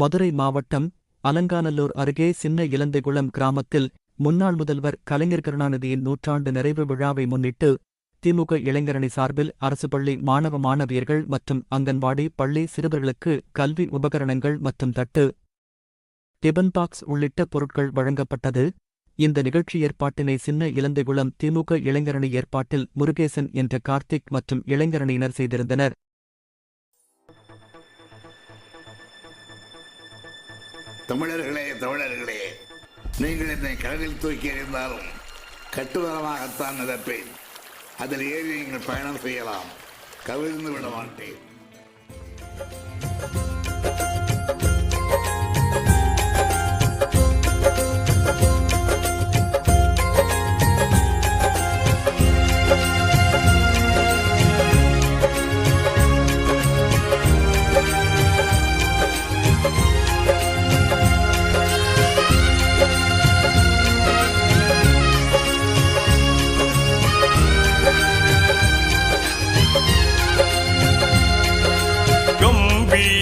மதுரை மாவட்டம் அலங்காநல்லூர் அருகே சின்ன இலந்தைகுளம் கிராமத்தில் முன்னாள் முதல்வர் கலைஞர் கருணாநிதியின் நூற்றாண்டு நிறைவு விழாவை முன்னிட்டு திமுக இளைஞரணி சார்பில் அரசு பள்ளி மாணவ மாணவியர்கள் மற்றும் அங்கன்வாடி பள்ளி சிறுவர்களுக்கு கல்வி உபகரணங்கள் மற்றும் தட்டு டிபன் பாக்ஸ் உள்ளிட்ட பொருட்கள் வழங்கப்பட்டது. இந்த நிகழ்ச்சி ஏற்பாட்டினை சின்ன இலந்தைகுளம் திமுக இளைஞரணி ஏற்பாட்டில் முருகேசன் என்ற கார்த்திக் மற்றும் இளைஞரணியினர் செய்திருந்தனர். தமிழர்களே தமிழர்களே நீங்கள் என்னை கடலில் தூக்கி எறிந்தாலும் கட்டுவரமாகத்தான் நிரப்பேன் அதில் ஏறி நீங்கள் பயணம் செய்யலாம். கவிழ்ந்து விட மாட்டேன்.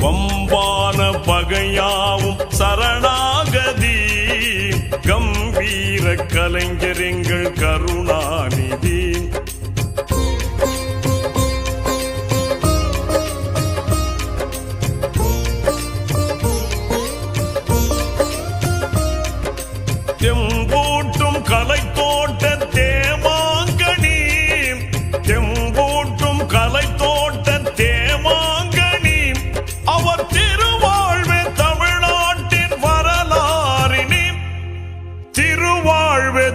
கொடும் பகையாவும்